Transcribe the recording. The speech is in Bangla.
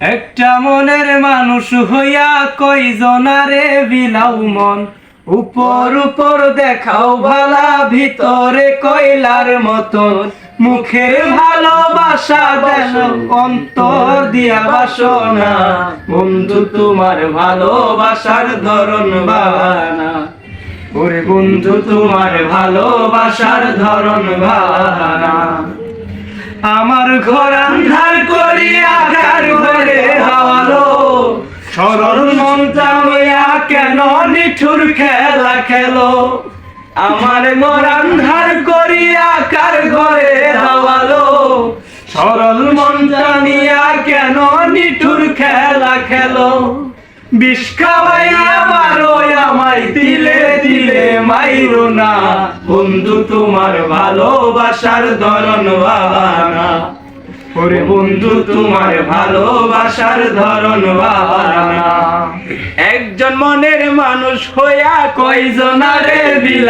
একটা মনের মানুষ হইয়া কয়জনারে বিলাও মন। উপর উপর দেখাও ভালা, ভিতরে কয়লার মতন। মুখের ভালোবাসা দেন অন্তর দিয়া বাসনা। বন্ধু, তোমার ভালোবাসার ধরন বানা ওরে বন্ধু, তোমার ভালোবাসার ধরন বানা আমার ঘর আন্ধার করিয়া সরল মনটা লইয়া কেন নিঠুর খেলা খেলো? আমার ঘর আন্ধার করিয়া কার ঘরে হাওয়ালো সরল মনটা নিয়া কেন নিঠুর খেলা খেলো? বিষ খাওয়াইয়া মারো আমায় দিলে দিলে মাইরো না। বন্ধু তোমার ভালোবাসার ধরন বানা ওরে বন্ধু তোমার ভালোবাসার ধরন একজন মনের মানুষ হইয়া কয়জনারে দিলা?